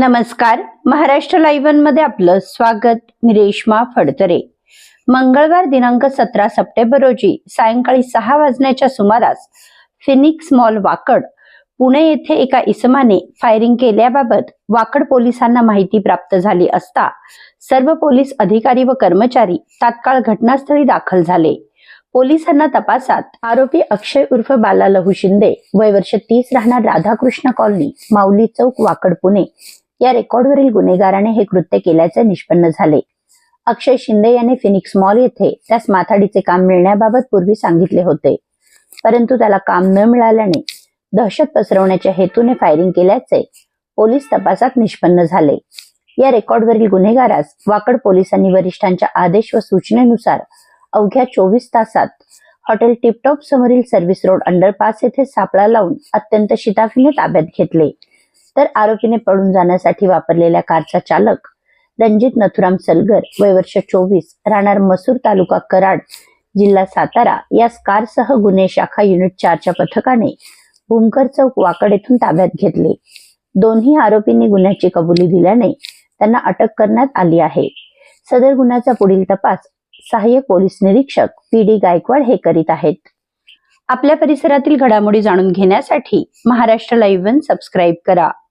नमस्कार. महाराष्ट्र लाईव्हमध्ये आपलं स्वागत. मी रेश्मा फडतरे. मंगळवार दिनांक सतरा सप्टेंबर रोजी सायंकाळी सहा वाजण्याच्या सुमारास फिनिक्स मॉल वाकड पुणे येथे एका इसमाने फायरिंग केल्याबाबत वाकड पोलिसांना माहिती प्राप्त झाली असता सर्व पोलीस अधिकारी व कर्मचारी तात्काळ घटनास्थळी दाखल झाले. पोलिसांना तपासात आरोपी अक्षय उर्फ बाला लहू शिंदे वय वर्ष तीस राहणार राधाकृष्ण कॉलनी माऊली चौक वाकड पुणे. या रेकॉर्डवरील गुन्हेगाराने हे कृत्य केल्याचे निष्पन्न झाले. अक्षय शिंदे याने फिनिक्स मॉल येथे त्यास माथाडीचे काम मिळण्याबाबत पूर्वी सांगितले होते. परंतु त्याला काम न मिळाल्याने दहशत पसरवण्याच्या हेतूने फायरिंग केल्याचे पोलीस तपासात निष्पन्न झाले. या रेकॉर्डवरील गुन्हेगारास वाकड पोलिसांनी वरिष्ठांच्या आदेश व सूचनेनुसार अवघ्या चोवीस तासात हॉटेल टिपटॉप समोरील सर्व्हिस रोड अंडरपास येथे सापळा लावून अत्यंत शिताफीने ताब्यात घेतले. तर आरोपीने पळून जाण्यासाठी वापरलेल्या कारचा चालक रणजित नथुराम सलगर वय वर्ष चोवीस राहणार मसूर तालुका कराड जिल्हा सातारा. या कारसह गुन्हे शाखा युनिट चारच्या पथकाने भूमकर चौक वाकड येथून ताब्यात घेतले. दोन्ही आरोपींनी गुन्ह्याची कबुली दिल्याने त्यांना अटक करण्यात आली आहे. सदर गुन्ह्याचा पुढील तपास सहाय्यक पोलीस निरीक्षक पी डी गायकवाड हे करीत आहेत. आपल्या परिसरातील घडामोडी जाणून घेण्यासाठी महाराष्ट्र लाईव्ह वन सबस्क्राईब करा.